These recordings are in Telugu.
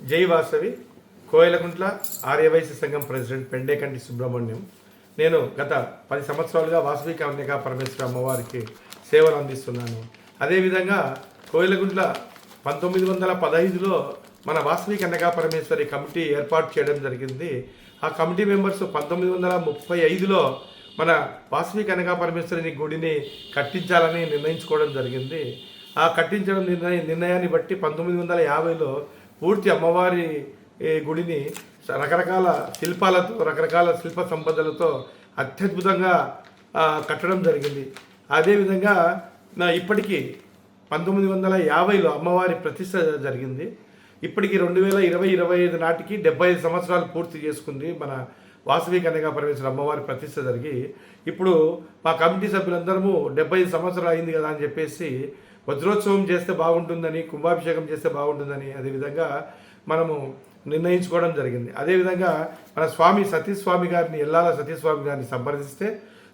జై వాసవి కోయలకుంట్ల ఆర్యవైశ్య సంఘం ప్రెసిడెంట్ పెండేకంటి సుబ్రహ్మణ్యం. నేను గత పది సంవత్సరాలుగా వాసవి కన్యకా పరమేశ్వర అమ్మవారికి సేవలు అందిస్తున్నాను. అదేవిధంగా కోయలగుంట్ల పంతొమ్మిది వందల పదహైదులో మన వాసవి కన్యకా పరమేశ్వరి కమిటీ ఏర్పాటు చేయడం జరిగింది. ఆ కమిటీ మెంబర్స్ పంతొమ్మిది వందల ముప్పై ఐదులో మన వాసవి కనకా పరమేశ్వరిని గుడిని కట్టించాలని నిర్ణయించుకోవడం జరిగింది. ఆ కట్టించడం నిర్ణయ నిర్ణయాన్ని బట్టి పంతొమ్మిది వందల యాభైలో పూర్తి అమ్మవారి గుడిని రకరకాల శిల్పాలతో రకరకాల శిల్ప సంపదలతో అత్యద్భుతంగా కట్టడం జరిగింది. అదేవిధంగా నా ఇప్పటికీ పంతొమ్మిది వందల యాభైలో అమ్మవారి ప్రతిష్ట జరిగింది. ఇప్పటికి రెండు వేల ఇరవై ఇరవై ఐదు నాటికి డెబ్బై ఐదు సంవత్సరాలు పూర్తి చేసుకుంది మన వాసవి కన్యగా పరమేశ్వర అమ్మవారి ప్రతిష్ట జరిగి ఇప్పుడు మా కమిటీ సభ్యులందరము డెబ్బై ఐదు సంవత్సరాలు అయింది కదా అని చెప్పేసి వజ్రోత్సవం చేస్తే బాగుంటుందని కుంభాభిషేకం చేస్తే బాగుంటుందని అదేవిధంగా మనము నిర్ణయించుకోవడం జరిగింది. అదేవిధంగా మన స్వామి సతీస్వామి గారిని ఎల్లాల సతీస్వామి గారిని సంప్రదిస్తే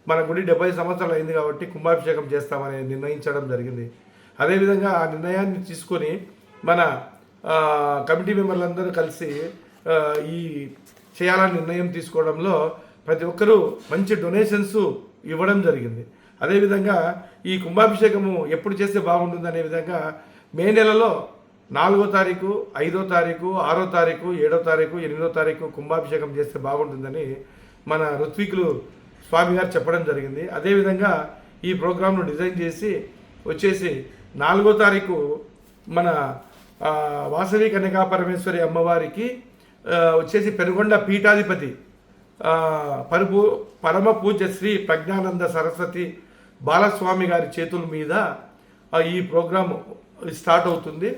మన గుడి డెబ్బై సంవత్సరాలు అయింది కాబట్టి కుంభాభిషేకం చేస్తామని నిర్ణయించడం జరిగింది. అదేవిధంగా ఆ నిర్ణయాన్ని తీసుకొని మన కమిటీ మెంబర్లందరూ కలిసి ఈ చేయాలని నిర్ణయం తీసుకోవడంలో ప్రతి ఒక్కరూ మంచి డొనేషన్స్ ఇవ్వడం జరిగింది. అదేవిధంగా ఈ కుంభాభిషేకము ఎప్పుడు చేస్తే బాగుంటుంది అనే విధంగా మే నెలలో నాలుగో తారీఖు ఐదో తారీఖు ఆరో తారీఖు ఏడో తారీఖు ఎనిమిదో తారీఖు కుంభాభిషేకం చేస్తే బాగుంటుందని మన ఋత్వికులు స్వామి గారు చెప్పడం జరిగింది. అదేవిధంగా ఈ ప్రోగ్రామ్ను డిజైన్ చేసి వచ్చేసి నాలుగో తారీఖు మన వాసవి కన్యకా పరమేశ్వరి అమ్మవారికి వచ్చేసి పెనుగొండ పీఠాధిపతి పరుపు పరమ పూజ శ్రీ ప్రజ్ఞానంద సరస్వతి బాలస్వామి గారి చేతుల మీద ఈ ప్రోగ్రాం స్టార్ట్ అవుతుంది.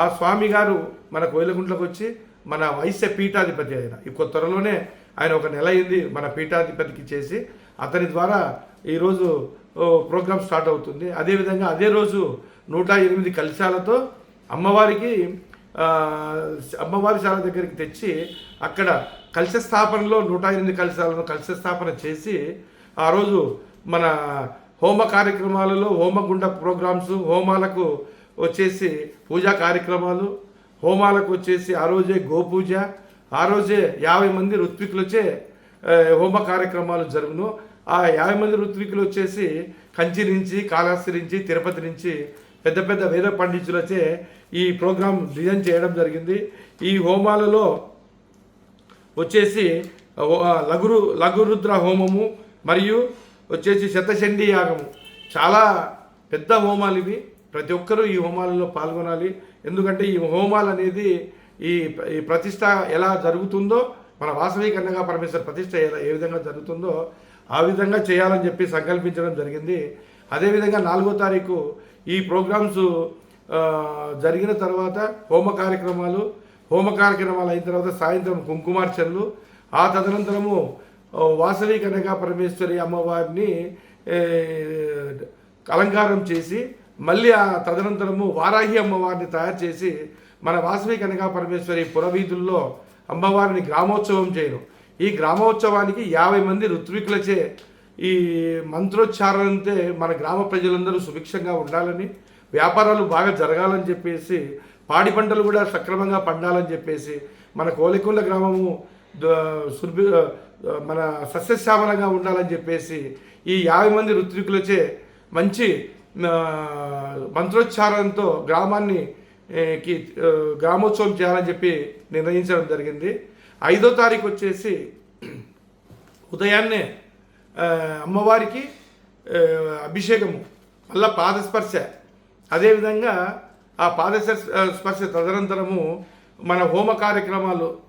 ఆ స్వామి గారు మన కోయిలగుంట్లోకి వచ్చి మన వైశ్య పీఠాధిపతి ఆయన. ఈ కొత్త త్వరలోనే ఆయన ఒక నెల అయింది మన పీఠాధిపతికి చేసి అతని ద్వారా ఈరోజు ప్రోగ్రాం స్టార్ట్ అవుతుంది. అదేవిధంగా అదే రోజు నూట ఎనిమిది కలశాలతో అమ్మవారికి అమ్మవారి శాల దగ్గరికి తెచ్చి అక్కడ కలశ స్థాపనలో నూట ఎనిమిది కలశాలను కలశ స్థాపన చేసి ఆ రోజు మన హోమ కార్యక్రమాలలో హోమగుండ ప్రోగ్రామ్స్ హోమాలకు వచ్చేసి పూజా కార్యక్రమాలు హోమాలకు వచ్చేసి ఆ రోజే గోపూజ ఆ రోజే యాభై మంది ఋత్వికులచే హోమ కార్యక్రమాలు జరుగును. ఆ యాభై మంది ఋత్వికులు వచ్చేసి కంచి నుంచి కాళహస్తి నుంచి తిరుపతి నుంచి పెద్ద పెద్ద వేద పండితులచే ఈ ప్రోగ్రాం డిజైన్ చేయడం జరిగింది. ఈ హోమాలలో వచ్చేసి లఘురు లఘురుద్ర హోమము మరియు వచ్చేసి శతచండీ యాగము. చాలా పెద్ద హోమాలు ఇవి. ప్రతి ఒక్కరూ ఈ హోమాలలో పాల్గొనాలి. ఎందుకంటే ఈ హోమాలు అనేది ఈ ఈ ప్రతిష్ట ఎలా జరుగుతుందో మన వాసవి కన్యగా పరమేశ్వర ప్రతిష్ట ఏ విధంగా జరుగుతుందో ఆ విధంగా చేయాలని చెప్పి సంకల్పించడం జరిగింది. అదేవిధంగా నాలుగో తారీఖు ఈ ప్రోగ్రామ్స్ జరిగిన తర్వాత హోమ కార్యక్రమాలు హోమ కార్యక్రమాలు అయిన తర్వాత సాయంత్రం కుంకుమార్చనలు ఆ తదనంతరము వాసవి కనక పరమేశ్వరి అమ్మవారిని అలంకారం చేసి మళ్ళీ ఆ తదనంతరము వారాహి అమ్మవారిని తయారు చేసి మన వాసవి కనక పరమేశ్వరి పురవీధుల్లో అమ్మవారిని గ్రామోత్సవం చేయను ఈ గ్రామోత్సవానికి యాభై మంది ఋత్వికులచే ఈ మంత్రోచ్చారణంతే మన గ్రామ ప్రజలందరూ సుభిక్షంగా ఉండాలని వ్యాపారాలు బాగా జరగాలని చెప్పేసి పాడి పంటలు కూడా సక్రమంగా పండాలని చెప్పేసి మన కోలికొండ గ్రామము సుర్భి మన సస్యశ్యామలంగా ఉండాలని చెప్పేసి ఈ యాభై మంది ఋత్వికులచే మంచి మంత్రోచ్చారణతో గ్రామాన్ని కి గ్రామోత్సవం చేయాలని చెప్పి నిర్ణయించడం జరిగింది. ఐదో తారీఖు వచ్చేసి ఉదయాన్నే అమ్మవారికి అభిషేకము మళ్ళా పాదస్పర్శ. అదేవిధంగా ఆ పాదస్పర్శ తదనంతరము మన హోమ కార్యక్రమాలు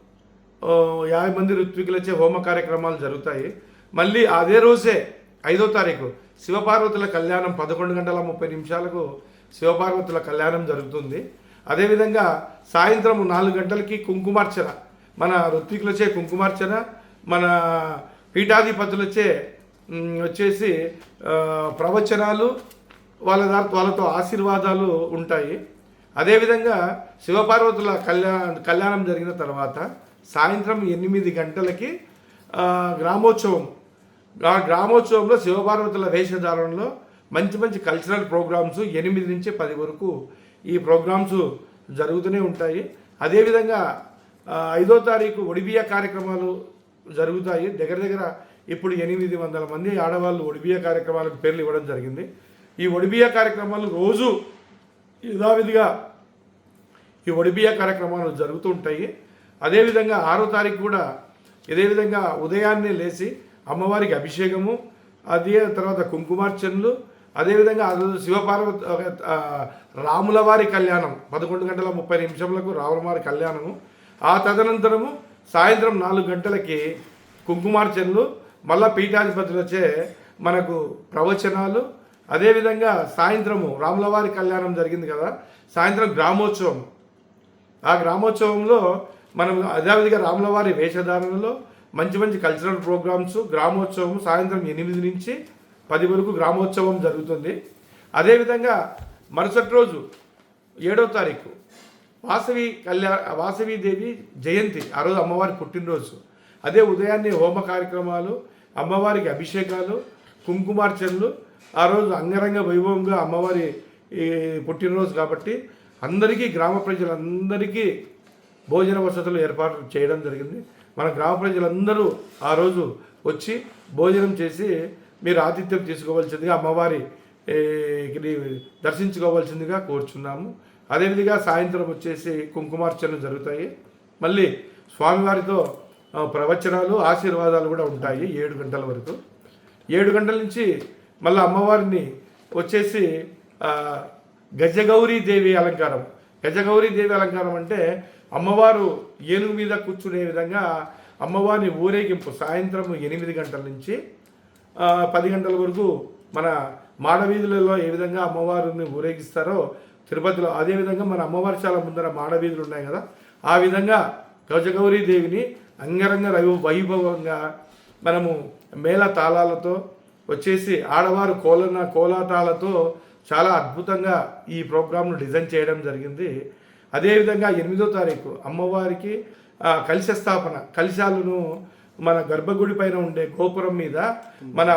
యాభై మంది ఋత్వికులచే హోమ కార్యక్రమాలు జరుగుతాయి. మళ్ళీ అదే రోజే ఐదో తారీఖు శివపార్వతుల కళ్యాణం పదకొండు గంటల ముప్పై నిమిషాలకు శివపార్వతుల కళ్యాణం జరుగుతుంది. అదేవిధంగా సాయంత్రం నాలుగు గంటలకి కుంకుమార్చన. మన ఋత్వికులచే కుంకుమార్చన మన పీఠాధిపతులచే వచ్చేసి ప్రవచనాలు వాళ్ళ దా- వాళ్ళతో ఆశీర్వాదాలు ఉంటాయి. అదేవిధంగా శివపార్వతుల కళ్యాణ కళ్యాణం జరిగిన తర్వాత సాయంత్రం ఎనిమిది గంటలకి గ్రామోత్సవం. ఆ గ్రామోత్సవంలో శివపార్వతుల వేషధారణలో మంచి మంచి కల్చరల్ ప్రోగ్రామ్స్ ఎనిమిది నుంచి పది వరకు ఈ ప్రోగ్రామ్స్ జరుగుతూనే ఉంటాయి. అదేవిధంగా ఐదో తారీఖు ఒడిబియా కార్యక్రమాలు జరుగుతాయి. దగ్గర దగ్గర ఇప్పుడు ఎనిమిది వందల మంది ఆడవాళ్ళు ఒడిబియా కార్యక్రమాలకు పేర్లు ఇవ్వడం జరిగింది. ఈ ఒడిబియా కార్యక్రమాలు రోజు యథావిధిగా ఈ ఒడిబియా కార్యక్రమాలు జరుగుతూ ఉంటాయి. అదేవిధంగా ఆరో తారీఖు కూడా ఇదే విధంగా ఉదయాన్నే లేచి అమ్మవారికి అభిషేకము అదే తర్వాత కుంకుమార్చనలు అదేవిధంగా శివపార్వతి రాముల వారి కళ్యాణం పదకొండు గంటల ముప్పై నిమిషములకు రాముల వారి కళ్యాణము. ఆ తదనంతరము సాయంత్రం నాలుగు గంటలకి కుంకుమార్చనలు మళ్ళా వచ్చే మనకు ప్రవచనాలు. అదేవిధంగా సాయంత్రము రాములవారి కళ్యాణం జరిగింది కదా సాయంత్రం గ్రామోత్సవం. ఆ గ్రామోత్సవంలో మనం అదేవిధంగా రాములవారి వేషధారణలో మంచి మంచి కల్చరల్ ప్రోగ్రామ్స్ గ్రామోత్సవం సాయంత్రం ఎనిమిది నుంచి పది వరకు గ్రామోత్సవం జరుగుతుంది. అదేవిధంగా మరుసటి రోజు ఏడో తారీఖు వాసవి కళ్యాణ వాసవీదేవి జయంతి ఆ రోజు అమ్మవారి పుట్టినరోజు. అదే ఉదయాన్నే హోమ కార్యక్రమాలు అమ్మవారికి అభిషేకాలు కుంకుమార్చనలు ఆ రోజు అంగరంగ వైభవంగా అమ్మవారి పుట్టినరోజు కాబట్టి అందరికీ గ్రామ ప్రజలందరికీ భోజన వసతులు ఏర్పాటు చేయడం జరిగింది. మన గ్రామ ప్రజలందరూ ఆ రోజు వచ్చి భోజనం చేసి మీరు ఆతిథ్యం తీసుకోవాల్సిందిగా అమ్మవారి దర్శించుకోవాల్సిందిగా కోరుచున్నాము. అదేవిధంగా సాయంత్రం వచ్చేసి కుంకుమార్చనలు జరుగుతాయి. మళ్ళీ స్వామివారితో ప్రవచనాలు ఆశీర్వాదాలు కూడా ఉంటాయి ఏడు గంటల వరకు. ఏడు గంటల నుంచి మళ్ళీ అమ్మవారిని వచ్చేసి గజగౌరీ దేవి అలంకారం. గజగౌరీ దేవి అలంకారం అంటే అమ్మవారు ఏనుగు మీద కూర్చునే విధంగా అమ్మవారిని ఊరేగింపు సాయంత్రం ఎనిమిది గంటల నుంచి పది గంటల వరకు మన మాడవీధులలో ఏ విధంగా అమ్మవారిని ఊరేగిస్తారో తిరుపతిలో అదేవిధంగా మన అమ్మవారి చాలా ముందర మాడవీధులు ఉన్నాయి కదా ఆ విధంగా గజగౌరీ దేవిని అంగరంగ రవి- వైభవంగా మనము మేళ తాళాలతో వచ్చేసి ఆడవారు కోలన కోలాటాలతో చాలా అద్భుతంగా ఈ ప్రోగ్రామ్ను డిజైన్ చేయడం జరిగింది. అదేవిధంగా ఎనిమిదో తారీఖు అమ్మవారికి కలిశ స్థాపన కలిశాలను మన గర్భగుడి పైన ఉండే గోపురం మీద మన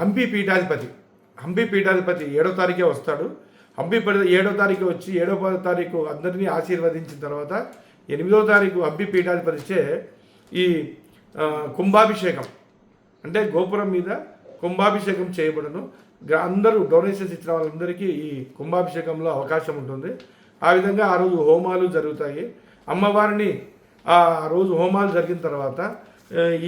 హంపి పీఠాధిపతి హంపి పీఠాధిపతి ఏడో తారీఖే వస్తాడు. హంపి ఏడో తారీఖు వచ్చి ఏడో పదో తారీఖు అందరినీ ఆశీర్వదించిన తర్వాత ఎనిమిదో తారీఖు హంపి పీఠాధిపతిచే ఈ కుంభాభిషేకం అంటే గోపురం మీద కుంభాభిషేకం చేయబడను. అందరూ డొనేషన్స్ ఇచ్చిన వాళ్ళందరికీ ఈ కుంభాభిషేకంలో అవకాశం ఉంటుంది. ఆ విధంగా ఆ రోజు హోమాలు జరుగుతాయి. అమ్మవారిని ఆ రోజు హోమాలు జరిగిన తర్వాత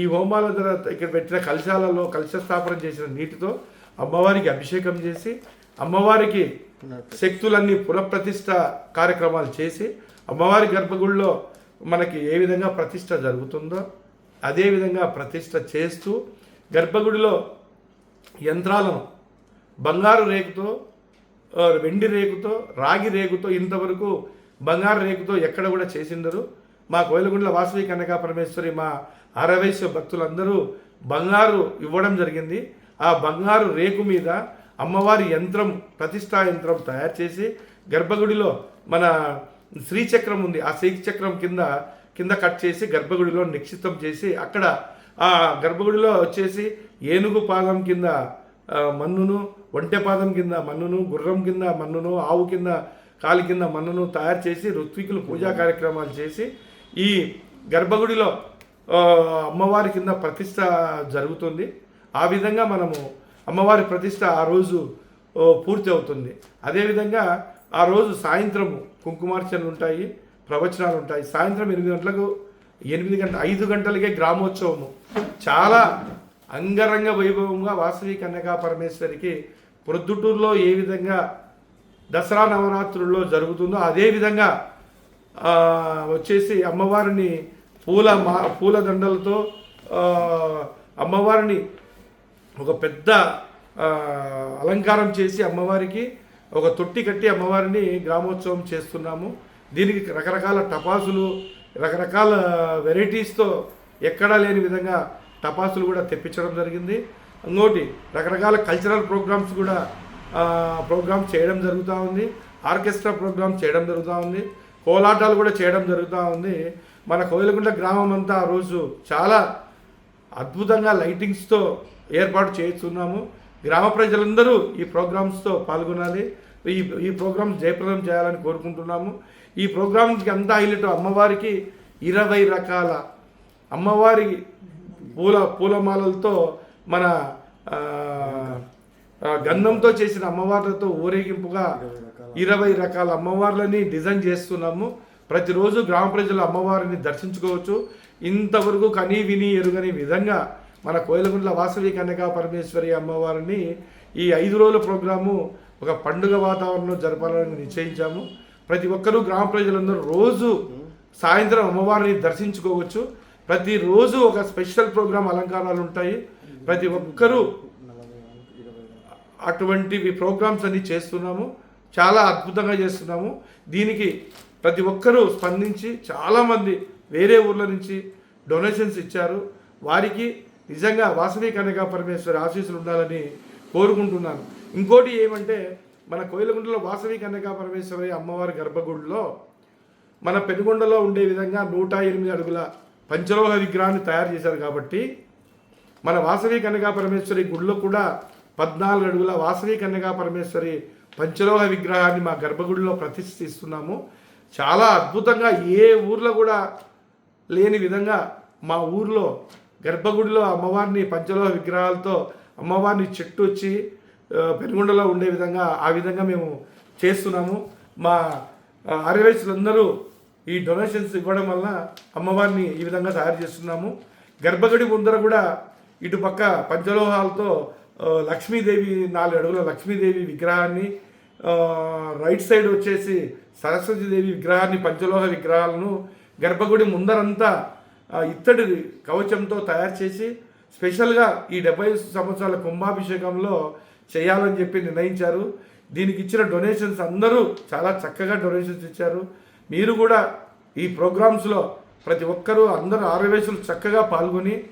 ఈ హోమాల తర్వాత ఇక్కడ పెట్టిన కలశాలలో కలశ స్థాపన చేసిన నీటితో అమ్మవారికి అభిషేకం చేసి అమ్మవారికి శక్తులన్నీ పునఃప్రతిష్ట కార్యక్రమాలు చేసి అమ్మవారి గర్భగుడిలో మనకి ఏ విధంగా ప్రతిష్ట జరుగుతుందో అదే విధంగా ప్రతిష్ట చేస్తూ గర్భగుడిలో యంత్రాలను బంగారు రేకుతో వెండి రేకుతో రాగి రేకుతో ఇంతవరకు బంగారు రేకుతో ఎక్కడ కూడా చేసిండరు. మా కోయిలగుండ్ల వాసవి కనక పరమేశ్వరి మా అరవైశ్వ భక్తులందరూ బంగారు ఇవ్వడం జరిగింది. ఆ బంగారు రేకు మీద అమ్మవారి యంత్రం ప్రతిష్టా యంత్రం తయారు చేసి గర్భగుడిలో మన శ్రీచక్రం ఉంది. ఆ శ్రీచక్రం కింద కింద కట్ చేసి గర్భగుడిలో నిక్షిప్తం చేసి అక్కడ ఆ గర్భగుడిలో వచ్చేసి ఏనుగు పాదం కింద మన్నును ఒంటెపాదం కింద మన్నును గుర్రం కింద మన్నును ఆవు కింద కాలి కింద మన్నును తయారు చేసి ఋత్వికులు పూజా కార్యక్రమాలు చేసి ఈ గర్భగుడిలో అమ్మవారి కింద ప్రతిష్ట జరుగుతుంది. ఆ విధంగా మనము అమ్మవారి ప్రతిష్ట ఆ రోజు పూర్తి అవుతుంది. అదేవిధంగా ఆ రోజు సాయంత్రము కుంకుమార్చనలు ఉంటాయి ప్రవచనాలు ఉంటాయి. సాయంత్రం ఎనిమిది గంటలకు ఎనిమిది గంట ఐదు గంటలకే గ్రామోత్సవము. చాలా అంగరంగ వైభవంగా వాసవి కన్యకా పరమేశ్వరికి ప్రొద్దుటూరులో ఏ విధంగా దసరా నవరాత్రుల్లో జరుగుతుందో అదే విధంగా వచ్చేసి అమ్మవారిని పూల మా పూలదండలతో అమ్మవారిని ఒక పెద్ద అలంకారం చేసి అమ్మవారికి ఒక తొట్టి కట్టి అమ్మవారిని గ్రామోత్సవం చేస్తున్నాము. దీనికి రకరకాల టపాసులు రకరకాల వెరైటీస్తో ఎక్కడా లేని విధంగా టపాసులు కూడా తెప్పించడం జరిగింది. ఇంకోటి రకరకాల కల్చరల్ ప్రోగ్రామ్స్ కూడా ప్రోగ్రామ్ చేయడం జరుగుతూ ఉంది. ఆర్కెస్ట్రా ప్రోగ్రామ్ చేయడం జరుగుతూ ఉంది. కోలాటాలు కూడా చేయడం జరుగుతూ ఉంది. మన కోయిలగుంట గ్రామం అంతా ఆ రోజు చాలా అద్భుతంగా లైటింగ్స్తో ఏర్పాటు చేస్తున్నాము. గ్రామ ప్రజలందరూ ఈ ప్రోగ్రామ్స్తో పాల్గొనాలి. ఈ ఈ ప్రోగ్రామ్స్ జయప్రదం చేయాలని కోరుకుంటున్నాము. ఈ ప్రోగ్రాంకి అంతా హైలైట్ అమ్మవారికి ఇరవై రకాల అమ్మవారి పూల పూలమాలలతో మన గంధంతో చేసిన అమ్మవార్లతో ఊరేగింపుగా ఇరవై రకాల అమ్మవార్లని డిజైన్ చేస్తున్నాము. ప్రతిరోజు గ్రామ ప్రజలు అమ్మవారిని దర్శించుకోవచ్చు. ఇంతవరకు కనీ విని ఎరుగని విధంగా మన కోయిలగుండ్ల వాసవి కన్యకా పరమేశ్వరి అమ్మవారిని ఈ ఐదు రోజుల ప్రోగ్రాము ఒక పండుగ వాతావరణంలో జరపాలని నిశ్చయించాము. ప్రతి ఒక్కరూ గ్రామ ప్రజలందరూ రోజు సాయంత్రం అమ్మవారిని దర్శించుకోవచ్చు. ప్రతిరోజు ఒక స్పెషల్ ప్రోగ్రాం అలంకారాలు ఉంటాయి. ప్రతి ఒక్కరూ అటువంటివి ప్రోగ్రామ్స్ అన్ని చేస్తున్నాము. చాలా అద్భుతంగా చేస్తున్నాము. దీనికి ప్రతి ఒక్కరూ స్పందించి చాలామంది వేరే ఊర్ల నుంచి డొనేషన్స్ ఇచ్చారు. వారికి నిజంగా వాసవి కనక పరమేశ్వరి ఆశీస్సులు ఉండాలని కోరుకుంటున్నాను. ఇంకోటి ఏమంటే మన కోయిలగుండలో వాసవి కనక పరమేశ్వరి అమ్మవారి గర్భగుడిలో మన పెనుగొండలో ఉండే విధంగా నూట ఎనిమిది అడుగుల పంచలోహ విగ్రహాన్ని తయారు చేశారు కాబట్టి మన వాసవి కన్యకా పరమేశ్వరి గుడిలో కూడా పద్నాలుగు అడుగుల వాసవి కన్యకా పరమేశ్వరి పంచలోహ విగ్రహాన్ని మా గర్భగుడిలో ప్రతిష్ఠిస్తున్నాము. చాలా అద్భుతంగా ఏ ఊర్లో కూడా లేని విధంగా మా ఊర్లో గర్భగుడిలో అమ్మవారిని పంచలోహ విగ్రహాలతో అమ్మవారిని చెట్టు వచ్చి పెనుగొండలో ఉండే విధంగా ఆ విధంగా మేము చేస్తున్నాము. మా ఆ, ఆర్యవైశ్యులందరూ ఈ డొనేషన్స్ ఇవ్వడం వల్ల అమ్మవారిని ఈ విధంగా తయారు చేస్తున్నాము. గర్భగుడి ముందర కూడా ఇటుపక్క పంచలోహాలతో లక్ష్మీదేవి నాలుగు అడుగుల లక్ష్మీదేవి విగ్రహాన్ని రైట్ సైడ్ వచ్చేసి సరస్వతీదేవి విగ్రహాన్ని పంచలోహ విగ్రహాలను గర్భగుడి ముందరంతా ఇత్తడి కవచంతో తయారు చేసి స్పెషల్గా ఈ డెబ్బై సంవత్సరాల కుంభాభిషేకంలో చేయాలని చెప్పి నిర్ణయించారు. దీనికి ఇచ్చిన డొనేషన్స్ అందరూ చాలా చక్కగా డొనేషన్స్ ఇచ్చారు. మీరు కూడా ఈ ప్రోగ్రామ్స్లో ప్రతి ఒక్కరూ అందరూ ఆరవేశులు చక్కగా పాల్గొని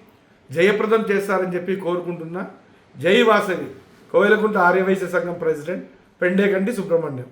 జయప్రదం చేస్తారని చెప్పి కోరుకుంటున్నా. జై వాసవి. కోయలకుంట ఆర్యవైశ్య సంఘం ప్రెసిడెంట్ పెండేకంటి సుబ్రహ్మణ్యం.